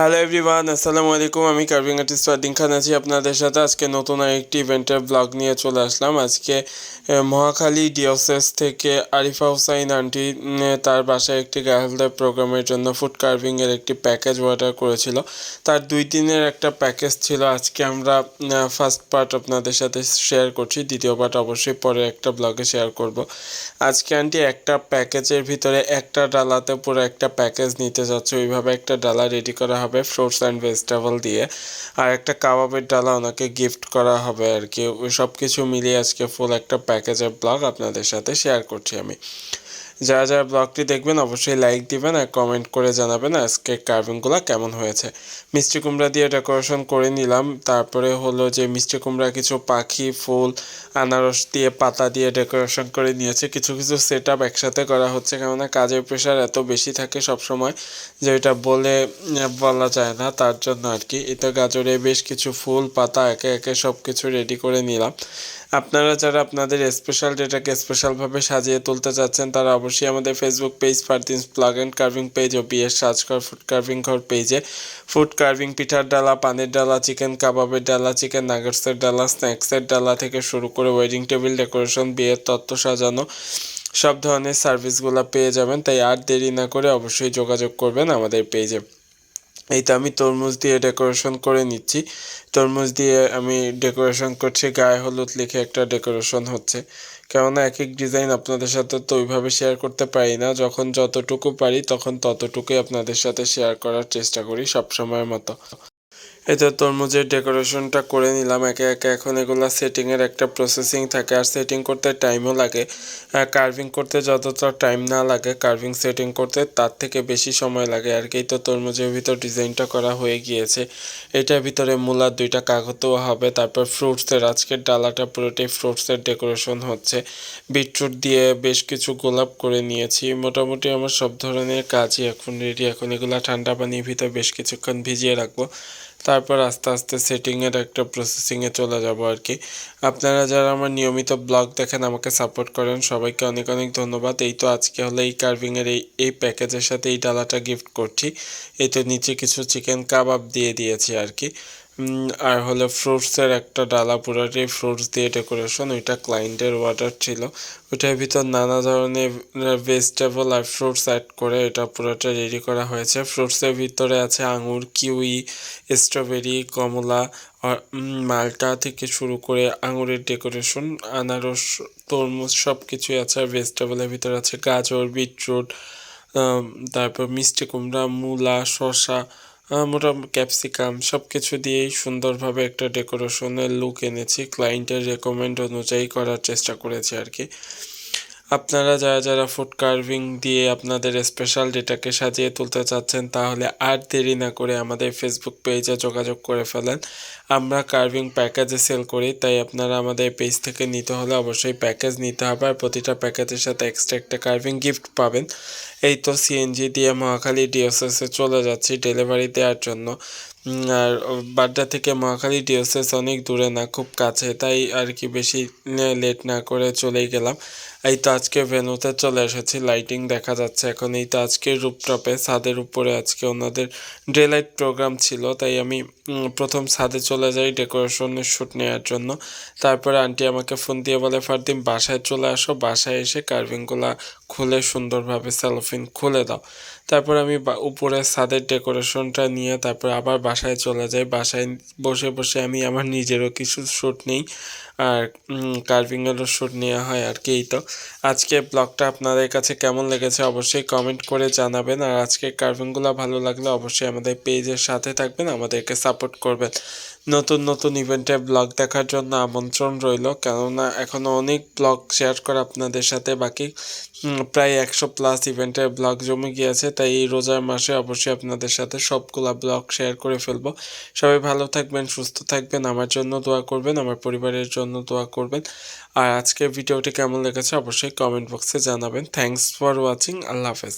Hello everyone আসসালামু আলাইকুম আমি কার্ভিং আর্টিস্ট ওয়ার্ডিং খান আছি আপনাদের সাথে। আজকে নতুন আরেকটি ইভেন্টের ব্লগ নিয়ে চলে আসলাম। আজকে মহাখালী ডিওসেস থেকে আরিফা হুসাইন আন্টি তার বাসায় একটি গার্লদের প্রোগ্রামের জন্য ফুড কার্ভিংয়ের একটি প্যাকেজ অর্ডার করেছিল। তার দুই দিনের একটা প্যাকেজ ছিল। আজকে আমরা ফার্স্ট পার্ট আপনাদের সাথে শেয়ার করছি। দ্বিতীয় পার্ট অবশ্যই পরে একটা ব্লগে শেয়ার করব। আজকে আন্টি একটা প্যাকেজের ভিতরে একটা ডালাতে পুরো একটা প্যাকেজ নিতে যাচ্ছে। ওইভাবে একটা ডালা রেডি করা হবে। ফ্রুটস অ্যান্ড ভেজিটেবল দিয়ে। আর একটা কাবাবের ডালা ওনাকে গিফট করা হবে আর কি। ওই সব কিছু মিলিয়ে আজকে ফুল একটা প্যাকেজের ব্লগ আপনাদের সাথে শেয়ার করছি আমি। যারা যারা ব্লগটি দেখবেন, অবশ্যই লাইক দিবেন আর কমেন্ট করে জানাবেন আজকে কার্ভিংগুলো কেমন হয়েছে। মিষ্টি কুমড়া দিয়ে ডেকোরেশন করে নিলাম। তারপরে হলো যে মিষ্টি কুমড়া কিছু পাখি, ফুল, আনারস দিয়ে পাতা দিয়ে ডেকোরেশন করে নিয়েছে। কিছু কিছু সেট আপ একসাথে করা হচ্ছে কেননা কাজের প্রেশার এত বেশি থাকে সব সময় যে এটা বলে বলা যায় না। তার জন্য আর কি। এটা গাজরে বেশ কিছু ফুল, পাতা, একে একে সব কিছু রেডি করে নিলাম। আপনারা যারা আপনাদের স্পেশাল ডেটাকে স্পেশালভাবে সাজিয়ে তুলতে চাচ্ছেন, তারা আমাদের Facebook page Fardins plug and carving page O B সাজকর ফুড কার্ভিং ঘর পেজে ফুড কার্ভিং পিঠার ডালা, পানির ডালা চিকেন কাবাবের ডালা চিকেন নাগার্সের ডালা স্ন্যাক্সের ডালা থেকে শুরু করে ওয়েডিং টেবিল ডেকোরেশন বিয়ের তত্ত্ব সাজানো, সব ধরনের সার্ভিসগুলো পেয়ে যাবেন। তাই আর দেরি না করে অবশ্যই যোগাযোগ করবেন আমাদের পেজে এই তো আমি তরমুজ দিয়ে ডেকোরেশন করে নিচ্ছি। তরমুজ দিয়ে আমি ডেকোরেশন করছি, গায়ে হলুদ লিখে একটা ডেকোরেশন হচ্ছে। কেননা এক এক ডিজাইন আপনাদের সাথে তো ওইভাবে শেয়ার করতে পারি না। যখন যতটুকু পারি, তখন ততটুকুই আপনাদের সাথে শেয়ার করার চেষ্টা করি সব সময়ের মতো। এতে তরমুজের ডেকোরেশনটা করে নিলাম। একে একে এখন এগুলো সেটিংয়ের একটা প্রসেসিং থাকে আর সেটিং করতে টাইমও লাগে। কার্ভিং করতে যতটা টাইম না লাগে কার্ভিং সেটিং করতে তার থেকে বেশি সময় লাগে। আর কি তো তরমুজের ভিতর ডিজাইনটা করা হয়ে গিয়েছে। এটার ভিতরে মূলার দুইটা কাগজও হবে, তারপর ফ্রুটসের আজকের ডালাটা পুরোটাই ফ্রুটসের ডেকোরেশন হচ্ছে। বিটরুট দিয়ে বেশ কিছু গোলাপ করে নিয়েছি। মোটামুটি আমার সব ধরনের কাজই এখন রেডি এখন এগুলো ঠান্ডা পানির ভিতরে বেশ কিছুক্ষণ ভিজিয়ে রাখব। তারপর আস্তে আস্তে সেটিংয়ের একটা প্রসেসিংয়ে চলে যাব আর কি আপনারা যারা আমার নিয়মিত ব্লগ দেখেন, আমাকে সাপোর্ট করেন, সবাইকে অনেক অনেক ধন্যবাদ। এই তো আজকে হলে এই কার্ভিংয়ের এই এই প্যাকেজের সাথে এই ডালাটা গিফট করছি। এই তো নিচে কিছু চিকেন কাবাব দিয়ে দিয়েছি আর কি আর হলো ফ্রুটসের একটা ডালা পুরোটাই ফ্রুটস দিয়ে ডেকোরেশন, ওইটা ক্লায়েন্টের অর্ডার ছিল। ওইটার ভিতর নানা ধরনের ভেজিটেবল আর ফ্রুটস অ্যাড করে এটা পুরোটা রেডি করা হয়েছে। ফ্রুটসের ভিতরে আছে আঙুর, কিউই স্ট্রবেরি কমলা মালটা থেকে শুরু করে আঙুরের ডেকোরেশন, আনারস, তরমুজ সব কিছুই আছে। আর ভেজিটেবলের ভিতরে আছে গাজর, বিটরুট তারপর মিষ্টি কুমড়া, মূলা, শসা মোটামুটি ক্যাপসিকাম সব কিছু দিয়েই সুন্দরভাবে একটা ডেকোরেশনের লুক এনেছি। ক্লায়েন্টের রেকমেন্ড অনুযায়ী করার চেষ্টা করেছি আর কি। আপনারা যারা যারা ফুড কার্ভিং দিয়ে আপনাদের স্পেশাল ডেটাকে সাজিয়ে তুলতে চাচ্ছেন, তাহলে আর দেরি না করে আমাদের ফেসবুক পেজে যোগাযোগ করে ফেলেন। আমরা কার্ভিং প্যাকেজে সেল করি, তাই আপনারা আমাদের পেজ থেকে নিতে হলে অবশ্যই প্যাকেজ নিতে হবে আর প্রতিটা প্যাকেজের সাথে এক্সট্রা একটা কার্ভিং গিফট পাবেন। এই তো সিএনজি দিয়ে মহাখালী ডিওসেসে চলে যাচ্ছি ডেলিভারি দেওয়ার জন্য। আর বাড্ডা থেকে মহাখালী ডিওসেস অনেক দূরে না, খুব কাছে, তাই আর কি বেশি লেট না করে চলেই গেলাম। এই তো আজকে ভেনুতে চলে এসেছি। লাইটিং দেখা যাচ্ছে এখন। এই তো আজকে রুপটপে ছাদের উপরে আজকে ওনাদের ডে লাইট প্রোগ্রাম ছিল, তাই আমি প্রথম ছাদে চলে যাই ডেকোরেশনের শ্যুট নেওয়ার জন্য। তারপরে আন্টি আমাকে ফোন দিয়ে বলে, ফারদিন, বাসায় চলে আসো। বাসায় এসে কার্ভিংগুলা খুলে সুন্দরভাবে সেলোফিন খুলে দাও। তারপর আমি উপরে ছাদের ডেকোরেশনটা নিয়ে তারপর আবার বাসায় চলে যাই। বাসায় বসে বসে আমি আমার নিজেরও কিছু শ্যুট নিই। আর কার্ভিংয়েরও শ্যুট নেওয়া হয় আর কি এই তো। আজকে ব্লগটা আপনাদের কাছে কেমন লেগেছে অবশ্যই কমেন্ট করে জানাবেন। আর আজকে কার্ভিংগুলো ভালো লাগলে অবশ্যই আমাদের পেজের সাথে থাকবেন, আমাদেরকে সাপোর্ট করবেন। নতুন নতুন ইভেন্টে ব্লগ দেখার জন্য আমন্ত্রণ রইল। কেননা এখনও অনেক ব্লগ শেয়ার করা আপনাদের সাথে। বাকি প্রায় একশো প্লাস ইভেন্টের ব্লগ জমে গিয়েছে। তাই এই রোজার মাসে অবশ্যই আপনাদের সাথে সবগুলা ব্লগ শেয়ার করে ফেলব। সবাই ভালো থাকবেন, সুস্থ থাকবেন। আমার জন্য দোয়া করবেন। আমার পরিবারের জন্য দোয়া করবেন। আর আজকের ভিডিওটি কেমন লেগেছে অবশ্যই কমেন্ট বক্সে জানাবেন। থ্যাংকস ফর ওয়াচিং আল্লাহ হাফেজ।